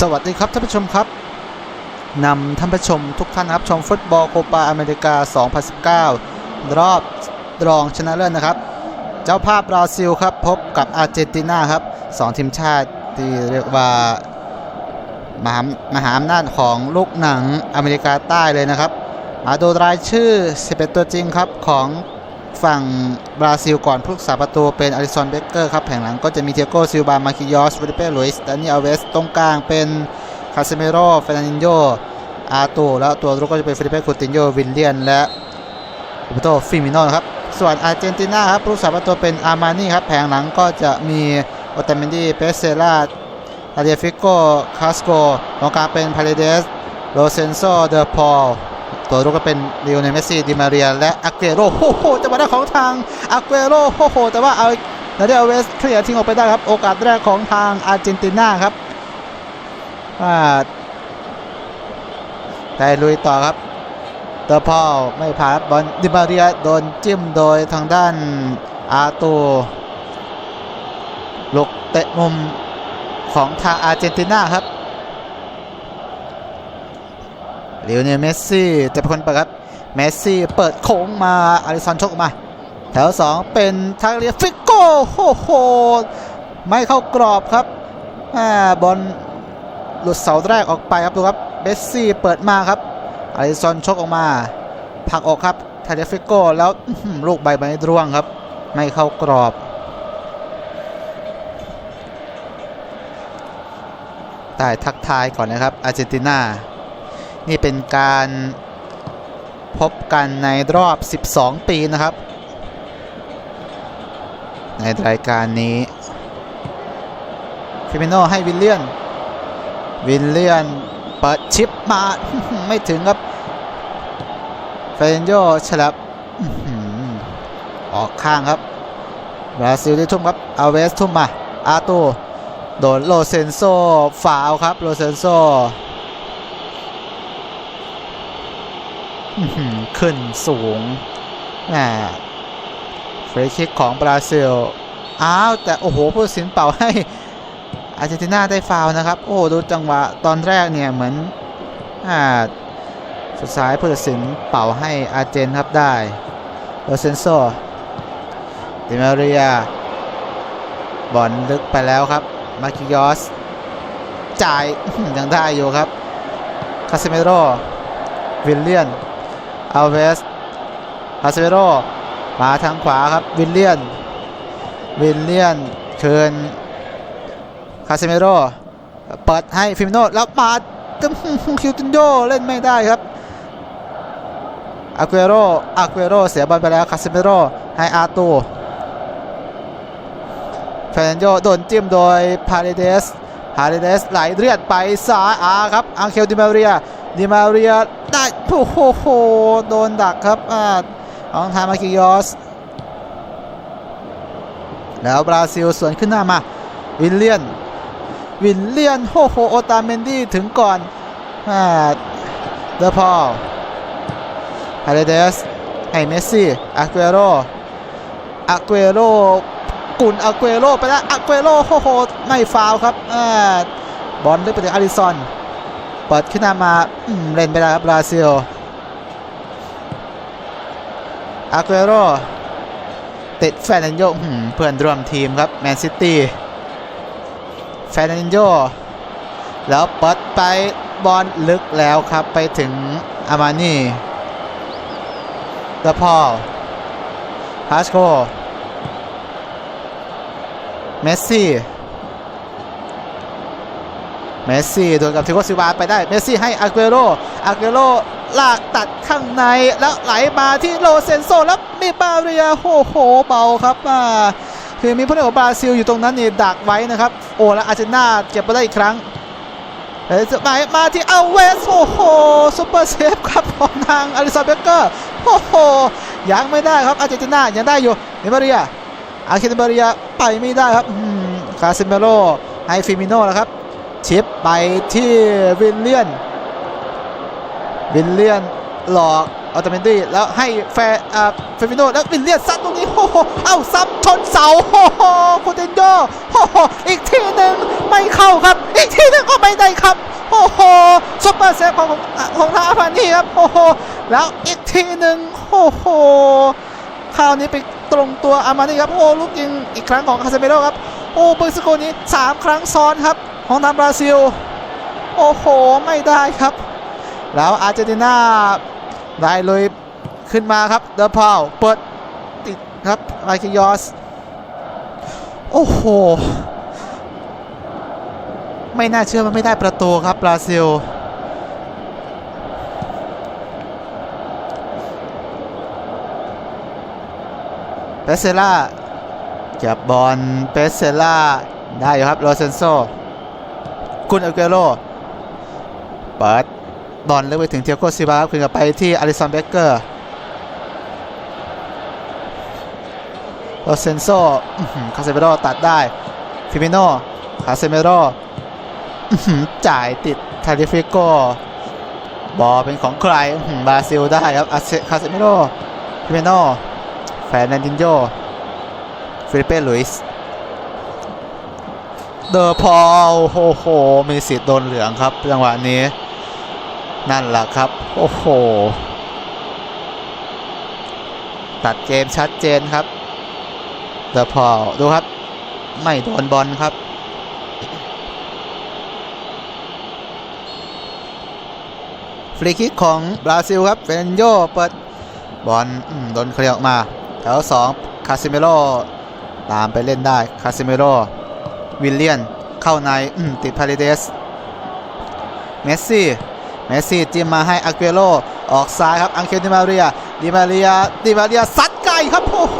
สวัสดีครับท่านผู้ชมครับนำท่านผู้ชมทุกท่านครับชมฟุตบอลโคปาอเมริกา 2019 รอบรองชนะเลิศนะครับ เจ้าภาพบราซิลครับพบกับอาร์เจนตินาครับสองทีมชาติที่เรียกว่ามหามหาอำนาจของลูกหนังอเมริกาใต้เลยนะครับ มาดูรายชื่อ 11 ตัวจริงครับของ ฝั่งบราซิลก่อนผู้รักษาประตูเป็นอลิซอนเบเกอร์ครับแผงหลังก็จะมีเทโกซิลบามาคิยอสฟิลิเป้ลุยส์ดานิเอลเวสตรงกลางเป็นคาเซเมโรเฟรนันโยอาตูแล้วตัวรุกก็จะเป็นฟิลิเป้คูตินโยวิลเลียนและโรเบโตฟิมิโนครับส่วนอาร์เจนตินาครับผู้รักษาประตูเป็นอาร์มานี่ครับแผงหลังก็จะมีโอตาเมนดีเปเซล่าอาเดียฟิโกคาสโกตรงกลางเป็นพาเลเดสโรเซนโซเดอพอล ตัวรุกก็เป็นเลโอเนลเมสซี่ดิมาเรียและอาเกโรโอ้โหจังหวะของทางอาเกโรโอ้โหแต่ว่าเอานาเดลเวสเคลียร์ทิ้งออกไปได้ครับ โอกาสแรกของทางอาร์เจนตินาครับอ่าได้ลุยต่อครับเตอร์พอลไม่ผ่านครับบอลดิมาเรียโดนจิ้มโดยทางด้านอาตูลูกเตะมุมของทางอาร์เจนตินาครับ เลโอเนลเมสซี่จะเป็นคนเปิดครับ เมสซี่เปิดโค้งมาอาริซอนชกออกมา แถว 2 เป็นทางเรียฟิโก้โอ้โหไม่เข้ากรอบครับอาบอลหลุดเสาแรกออกไปครับดูครับเมสซี่เปิดมาครับอาริซอนชกออกมาผักออกครับทาเรียฟิกโก้แล้วลูกใบไม้ร่วงครับ ไม่เข้ากรอบได้ทักทายก่อนนะครับอาร์เจนตินา นี่เป็นการพบกันในรอบ 12 ปีนะครับ ในรายการนี้ฟิมิโนให้วิลเลียน วิลเลียนเปิดชิปมาไม่ถึงครับเฟรนโยฉลับออกข้างครับบราซิลได้ทุ่มครับอาเวสทุ่มมาอาตูโดนโลเซนโซฝาวครับโลเซนโซ อื้อหือ ขึ้นสูงแหมฟรีคิกของบราซิล อ้าว แต่ โอ้โหผู้สินเป่าให้อาร์เจนตินาได้ฟาวนะครับ โอ้ดูจังหวะตอนแรกเนี่ย เหมือนอ่าสุดท้ายผู้ตัดสินเป่าให้อาร์เจนครับได้โรเซนโซดิมาเรียบอลลึกไปแล้วครับ มาคิยอส จ่ายยังได้อยู่ครับ คาเซเมโรวิลเลียน อัลเวสพาเซโรมาทางขวาครับวิลเลียน วิลเลียนเชิญคาเซเมโรเปิดให้ฟิมิโนแล้วมาตึมคิวตินโยเล่นไม่ได้ครับอาเกโรอาเกโรเสียบอลไปแล้วคาเซเมโรให้อาตูเฟรนโยโดนจิ้มโดยพาเรเดสพาเรเดสไหลเลียดไปซ้ายอาครับอังเคลดิมาเรีย ดิมาเรียได้โอ้โหโดนดักครับอ่าของทามาคิยอส แล้วบราซิลสวนขึ้นหน้ามา วิลเลียน วิลเลียนโอ้โหโอตาเมนดี้ถึงก่อนอ่าเดอพอลฮาเรเดสให้เมสซี่อาเกโรอาเกโรกุนอาเกโรไปแล้วอาเกโรโอ้โหไม่ฟาวครับอ่าบอลได้ไปถึงอาริซอน เปิดขึ้นมาเล่นไปแล้วครับบราซิลอาเกโรติดแฟนันโยเพื่อนร่วมทีมครับแมนซิตี้แฟนันโยแล้วเปิดไปบอลลึกแล้วครับไปถึงอามานี่เดอพอลพาสโกเมสซี่ เมสซี่โดนกับทิโกซิวาไปได้ เมสซี่ให้อาเกโรอาเกโรลากตัดข้างในแล้วไหลมาที่โลเซนโซแล้วมีบาเรียโอ้โหเบาครับอ่าคือมีผู้เล่นของบราซิลอยู่ตรงนั้นนี่ดักไว้นะครับ โอ้แล้วอาร์เจนตินาเก็บมาได้อีกครั้งเฮ้ยจะมามาที่เอาเวส โอ้โหซุปเปอร์เซฟครับของทางอาริซาเบเกอร์โอ้โหยังไม่ได้ครับอาร์เจนตินายังได้อยู่เนมาเรียอาร์เคนมาเรียไปไม่ได้ครับคาซิเมโรให้ฟิมิโน่แล้วครับ ชิปไปที่วิลเลียน วิลเลียนหลอกอัลตเมนตี้แล้วให้แฟอ่าเฟฟิโนแล้ววิลเลียนซัดตรงนี้โอ้โหเอ้าซ้ำชนเสาโอ้โหคูเดนโยโอ้โหอีกทีหนึ่งไม่เข้าครับ อีกทีหนึ่งก็ไม่ได้ครับโอ้โหซุปเปอร์เซฟของของทางอาพานี่ครับโอ้โหแล้วอีกทีหนึ่งโอ้โหคราวนี้ไปตรงตัวอามานี่ครับโอ้ลูกยิงอีกครั้งของคาเซเมโรครับโอ้เบอร์สโกนี้ 3 ครั้งซ้อนครับ ของทางบราซิล โอ้โห ไม่ได้ครับ แล้วอาร์เจนตินาได้เลยขึ้นมาครับ เดอพาวเปิดติดครับไมคิยอส โอ้โห ไม่น่าเชื่อมันไม่ได้ประตูครับบราซิลเปเซล่าเก็บบอลเปเซล่าได้อยู่ครับโรเซนโซ กุนอาเกโรเปิดบอลเลือกไปถึงเทียโกซิบาครับคืนกลับไปที่อลิสันเบเกอร์โรเซนโซคาเซเมโรตัดได้ฟิมิโนคาเซเมโรจ่ายติดทาริฟิโกบอลเป็นของใครบราซิลได้ครับอาเซคาเซเมโรฟิมิโนแฟร์นันดินโยฟิลิเป้ลุยส์ เดอพอลโอ้โห มีสิทธิ์โดนเหลืองครับจังหวะนี้ นั่นแหละครับ โอ้โห ตัดเกมชัดเจนครับ เดอพอลดูครับ ไม่โดนบอลครับฟรีคิกของบราซิลครับเฟนโยเปิดบอลโดนเคลียร์ออกมา แถวสองคาซิเมโรตามไปเล่นได้คาซิเมโร วิลเลียน เข้าในติดพาริเดส เมสซี่ เมสซี่จิ้มมาให้อาเกโรออกซ้ายครับ อังเคลดิมาเรีย ดิมาเรีย ดิมาเรียซัดไกลครับ โอ้โห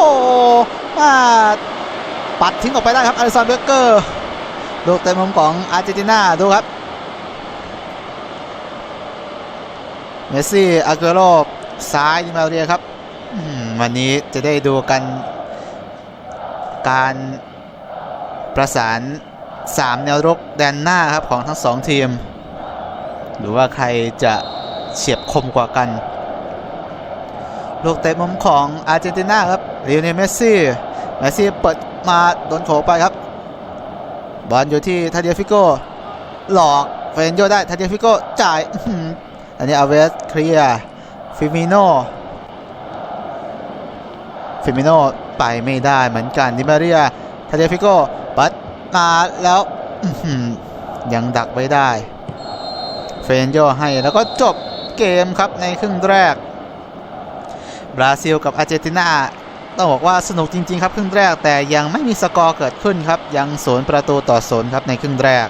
มาปัดทิ้งออกไปได้ครับอลิสันเบเกอร์ลูกเต็มมุมของอาร์เจนตินาดูครับ เมสซี่ อาเกโรซ้าย ดิมาเรียครับ วันนี้จะได้ดูกันการ ประสาน 3 แนวรกแดนหน้าครับของทั้งสองทีม หรือว่าใครจะเฉียบคมกว่ากัน ลูกเตะมุมของอาร์เจนตินาครับเลียวเนเมสซี่เมสซี่เปิดมาโดนโขไปครับ บอลอยู่ที่ทาเดียฟิโกหลอกเฟนโยได้ทาเดียฟิโกจ่ายอันนี้อาเวสเคลียร์ฟิมิโนฟิมิโนไปไม่ได้เหมือนกันดิมาเรียทาเดียฟิโก มาแล้วยังดักไว้ได้ เฟนโยให้แล้วก็จบเกมครับในครึ่งแรก บราซิลกับอาร์เจนตินาต้องบอกว่าสนุกจริง ๆ ครับครึ่งแรกแต่ยังไม่มีสกอร์เกิดขึ้นครับ ยังศูนย์ประตูต่อศูนย์ครับในครึ่งแรก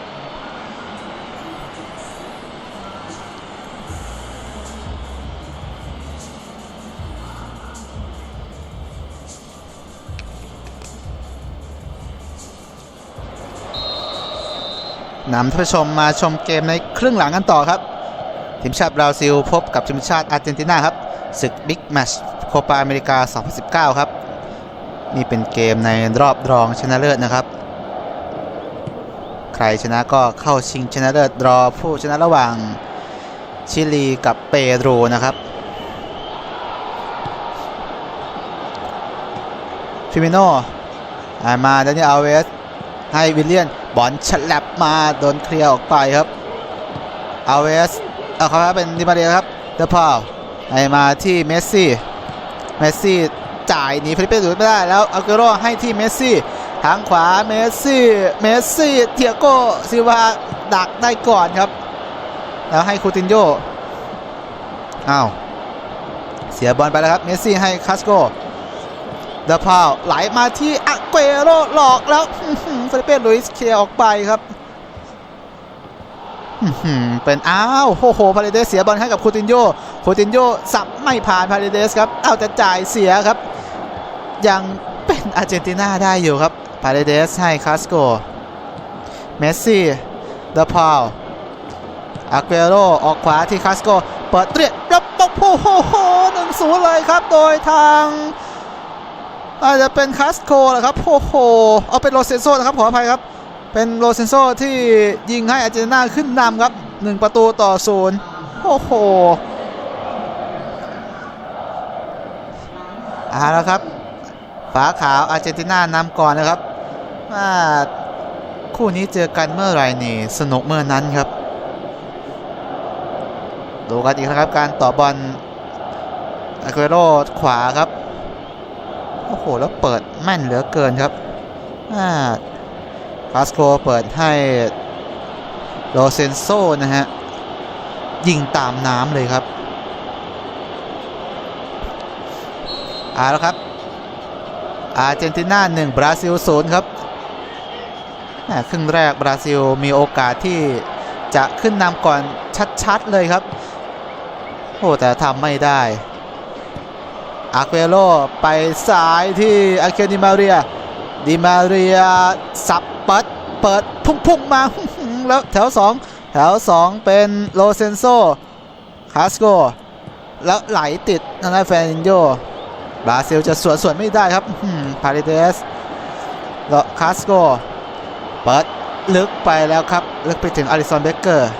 นำท่านผู้ชมมาชมเกมในครึ่งหลังกันต่อครับ ทีมชาติบราซิลพบกับทีมชาติอาร์เจนตินาครับศึกบิ๊กแมชโคปาอเมริกา 2019 ครับ นี่เป็นเกมในรอบรองชนะเลิศนะครับ ใครชนะก็เข้าชิงชนะเลิศรอผู้ชนะระหว่างชิลีกับเปรูนะครับฟิมิโนอ่มาดานิเอลเวสให้วิลเลียน บอลฉลับมาโดนเคลียร์ออกไปครับอาเวสเอาครับเป็นดิมาเรียครับเดอพาวให้มาที่เมสซี่เมสซี่จ่ายหนีฟิลิปเป้ดูไม่ได้แล้วอาเกโรให้ที่เมสซี่ทางขวาเมสซี่เมสซี่เทียโกซิวาดักได้ก่อนครับ แล้วให้คูตินโยอ้าวเสียบอลไปแล้วครับเมสซี่ให้คาสโก ดอะพาวไหลมาที่อาเกโรหลอกแล้วเฟลิเป้ลุยส์เคลียร์ออกไปครับเป็นอ้าวโอ้โหพาเรเดสเสียบอลให้กับคูตินโยคูตินโยสับไม่ผ่านพาเรเดสครับเอาจะจ่ายเสียครับ ยังเป็นอาร์เจนตินาได้อยู่ครับพาเรเดสให้คาสโกเมสซี่เดอะพาวอาเกโรออกขวาที่คาสโกเปิดเตรียบรับปกโอ้โหหนึ่งศูนย์เลยครับ โดยทาง อาจจะเป็นคาสโคแหละครับโอ้โหเอาเป็นโรเซนโซนะครับขออภัยครับ เป็นโรเซนโซที่ยิงให้อาร์เจนตินาขึ้นนำครับ1ประตูต่อศูนย์โอ้โหเอาละครับฝาขาวอาร์เจนตินานำก่อนนะครับอ่าคู่นี้เจอกันเมื่อไหร่นี่สนุกเมื่อนั้นครับ ดูกันอีกนะครับการต่อบอลอาเกโรขวาครับ อ้โห แล้วเปิดแม่นเหลือเกินครับอ่าคาสโคเปิดให้โรเซนโซนะฮะ ยิงตามน้ำเลยครับเอาแล้วครับอาร์เจนตินา1บราซิล0ครับครึ่งแรกบราซิลมีโอกาสที่จะขึ้นนำก่อนชัดๆเลยครับ โอ้แต่ทำไม่ได้ อาเกโรไปซ้ายที่อาเคดิมาเรียดิมาเรียสับเปิดเปิดพุ่งๆมาแล้วแถว 2 แถว 2 เป็นโลเซนโซคาสโกแล้วไหลติดทางด้านแฟนโยบราซิลจะสวนสวนไม่ได้ครับพาริเดสแล้วคาสโกเปิดลึกไปแล้วครับ ลึกไปถึงอลิสันเบเกอร์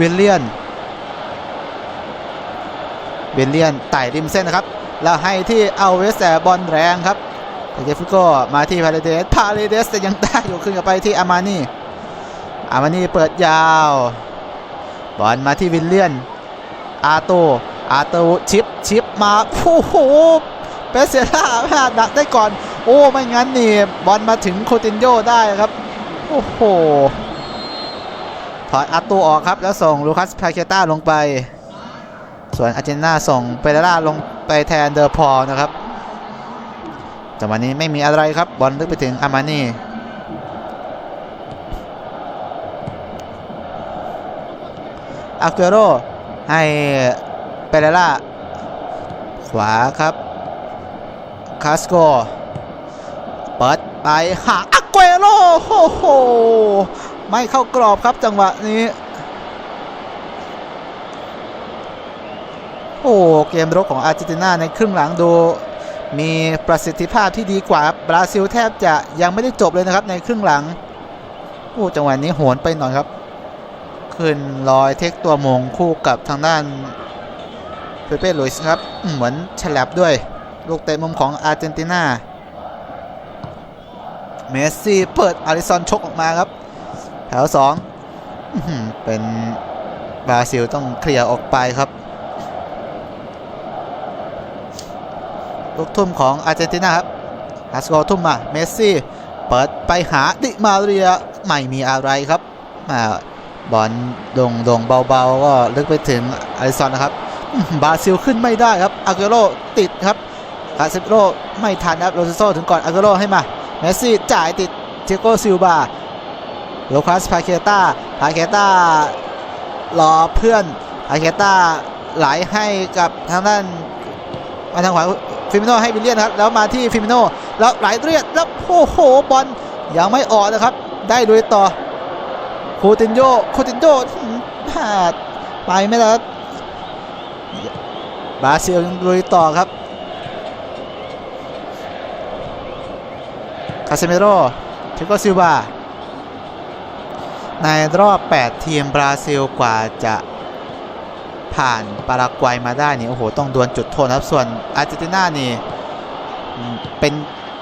วิลเลียน วิลเลียนไต่ริมเส้นนะครับ แล้วให้ที่เอาเวสแต่บอลแรงครับแต่เจฟฟิโกมาที่พาเลเดสพาเลเดสแต่ยังได้อยู่ขึ้นกับไปที่อามานี่อามานี่เปิดยาวบอลมาที่วิลเลียน อาโต อาโตชิปชิปมาโอ้โหเปเซล่าพลาดดักได้ก่อน โอ้ไม่งั้นนี่บอลมาถึงโคตินโยได้ครับ โอ้โหถอดอาโตออกครับแล้วส่งลูคัสพาเคต้าลงไป ส่วนอาร์เจนนาส่งเปเรล่าลงไปแทนเดอร์พอลนะครับจังหวะนี้ไม่มีอะไรครับบอลลึกไปถึงอามานี่อาเกโรให้เปเรล่าขวาครับคาสโกเปิดไปหาอาเกโรโอ้โหไม่เข้ากรอบครับจังหวะนี้ โอ้เกมรุกของอาร์เจนตินาในครึ่งหลังดู มีประสิทธิภาพที่ดีกว่าบราซิลแทบจะยังไม่ได้จบเลยนะครับในครึ่งหลังโอ้จังหวะนี้โหนไปหน่อยครับ ขึ้นลอยเทคตัวมงคู่กับทางด้านเปเป้ลุยส์ครับเหมือนฉลับด้วยลูกเตะมุมของอาร์เจนตินาเมสซี่เปิดอาริซอนชกออกมาครับ แถวสองเป็นบราซิลต้องเคลียร์ออกไปครับ ลูกทุ่มของอาร์เจนตินาครับฮัสโกทุ่มมาเมสซี่เปิดไปหาดิมาเรียไม่มีอะไรครับมาบอลดงดงเบาๆ ก็ลึกไปถึงอาริซอนนะครับ บาซิลขึ้นไม่ได้ครับอาเกโรติดครับคาเซโรไม่ทันครับโรซิโซถึงก่อนอาเกโรให้มาเมสซี่จ่ายติดเจโกซิลบาโลคัสพาเคต้าพาเคต้ารอเพื่อนพาเคต้าไหลให้กับทางด้านมาทางขวา ฟิมิโนให้วิลเลียนครับแล้วมาที่ฟิมิโนแล้วไหลเรียดแล้วโอ้โหบอลยังไม่ออกนะครับ ได้ลุยต่อโคตินโยโคตินโยพลาดไปไม่ได้บราซิลยังลุยต่อครับคาเซเมโรเทโกซิลวาในรอบ 8 ทีมบราซิลกว่าจะ ผ่านปารากวัยมาได้นี่โอ้โหต้องดวลจุดโทษครับส่วนอาร์เจนตินานี่เป็น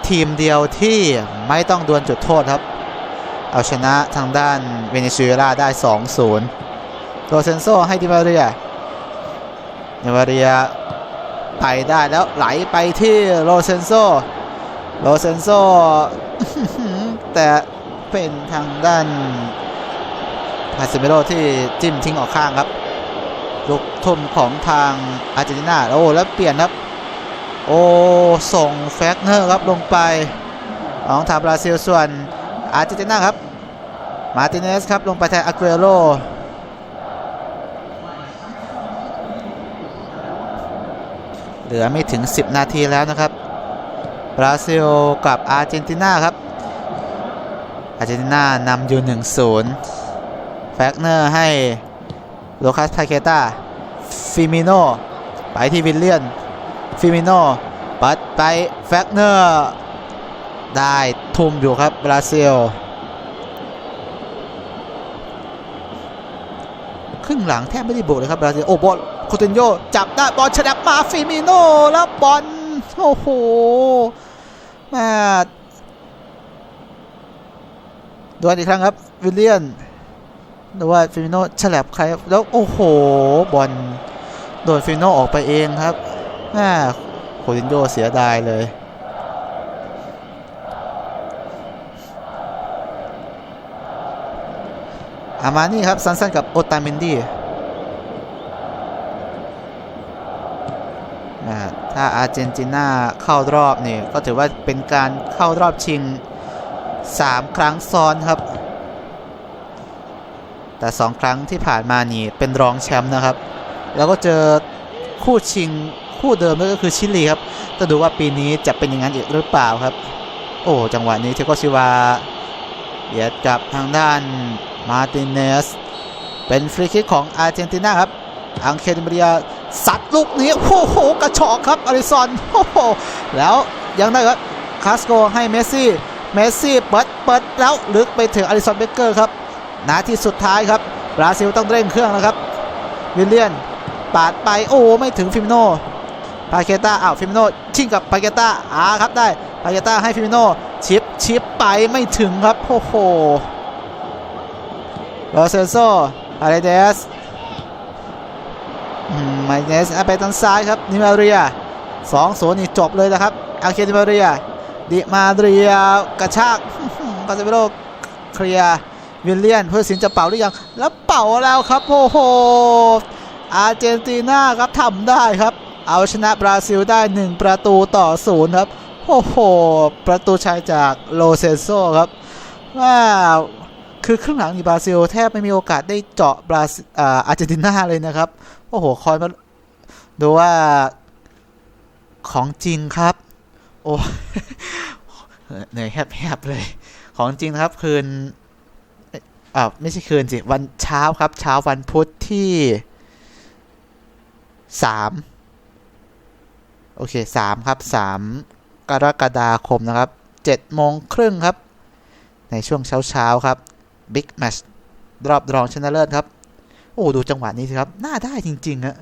ทีมเดียวที่ไม่ต้องดวลจุดโทษครับ เอาชนะทางด้านเวเนซุเอลาได้ 2-0โรเซนโซให้ดิมาเรียดิมาเรียไปได้แล้วไหลไปที่โรเซนโซโรเซนโซแต่เป็นทางด้านคาเซเมโรที่จิ้มทิ้งออกข้างครับ ลูกทุ่มของทางอาร์เจนตินาโอ้แล้วเปลี่ยนครับ โอ้ส่งแฟกเนอร์ครับลงไปของทางบราซิลส่วนอาร์เจนตินาครับ มาติเนสครับลงไปแทนอาเกโรเหลือไม่ถึง 10 นาทีแล้วนะครับ บราซิลกับอาร์เจนตินาครับ อาร์เจนตินานำอยู่1-0 แฟกเนอร์ให้ โลคัสพาเคต้าฟิมิโนไปที่วิลเลียนฟิมิโนปัดไปแฟกเนอร์ได้ทุ่มอยู่ครับบราซิลครึ่งหลังแทบไม่ได้บุกเลยครับบราซิลโอ้บอลโคตินโยจับได้บอลฉลับมาฟิมิโนแล้วบอลโอ้โหมาดวลอีกครั้งครับวิลเลียน ดูว่าฟิมิโนฉลับใครแล้วโอ้โหบอลโดนฟิมิโนออกไปเองครับแม่โคลินโยเสียดายเลยอามานี่ครับสั้นๆกับโอตาเมนดี้ถ้าอาร์เจนตินาเข้ารอบนี่ก็ถือว่าเป็นการเข้ารอบชิง 3 ครั้งซ้อนครับ แต่ 2 ครั้งที่ผ่านมานี่เป็นรองแชมป์นะครับ แล้วก็เจอคู่ชิงคู่เดิมนั่นก็คือชิลีครับจะดูว่าปีนี้จะเป็นอย่างนั้นอีกหรือเปล่าครับ โอ้จังหวะนี้เทโกชิวาเบียดกับทางด้านมาติเนสเป็นฟรีคิกของอาร์เจนตินาครับอังเคดิมาเรียสัดลูกนี้โอ้โหกระชอกครับอาริซอนโอ้โหแล้วยังได้ครับคาสโกให้เมสซี่เมสซี่เปิดเปิดแล้วลึกไปถึงอาริซอนเบเกอร์ครับ นาทีสุดท้ายครับบราซิลต้องเร่งเครื่องแล้วครับ วิลเลียนปาดไปโอ้ไม่ถึงฟิมิโนปาเกต้าอ้าวฟิมิโนชิงกับปาเกต้าอาครับได้ปาเกต้าให้ฟิมิโนชิปชิปไปไม่ถึงครับโอ้โหโรเซนโซอาเรเดสมาเนสไปทางซ้ายครับนิมาเรียสองศูนย์นี่จบเลยนะครับอาเคนิมาเรียดิมาเรียกระชากกาเซเบโรเคลียร์ วิลเลียนเพื่อสินจะเป่าหรือยัง แล้วเป่าแล้วครับโอ้โหอาร์เจนตินาครับทำได้ครับ เอาชนะบราซิลได้ 1 ประตูต่อศูนย์ครับโอ้โห ประตูชัยจากโลเซนโซครับว้าวคือครึ่งหลังนี่บราซิลแทบไม่มีโอกาสได้เจาะบราซิลอาร์เจนตินาเลยนะครับ โอ้โห คอยมาดูว่าของจริงครับ โอ้เหนื่อยแหบๆเลย ของจริงครับคืน อ่าไม่ใช่คืนสิ วันเช้าครับ เช้าวันพุธที่สามโอเคสามครับสามกรกฎาคมนะครับเจ็ดโมงครึ่งครับ ในช่วงเช้าเช้าครับบิ๊กแมชรอบรองชนะเลิศครับ โอ้ดูจังหวะนี้สิครับ น่าได้จริงๆอะ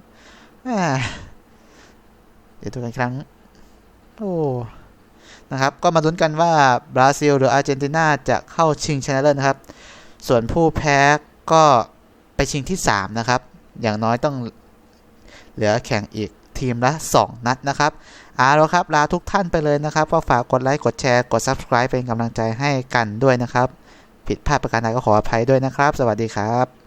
เดี๋ยวดูกันครั้ง โอ้นะครับ ก็มาลุ้นกันว่าบราซิลหรืออาร์เจนตินาจะเข้าชิงชนะเลิศนะครับ ส่วนผู้แพ้ก็ไปชิงที่ 3 นะครับ อย่างน้อยต้องเหลือแข่งอีกทีมละ 2 นัดนะครับเอาละครับ ลาทุกท่านไปเลยนะครับ ก็ฝากกดไลค์ กดแชร์ กด Subscribe เป็นกำลังใจให้กันด้วยนะครับ ผิดพลาดประการใดก็ขออภัยด้วยนะครับ สวัสดีครับ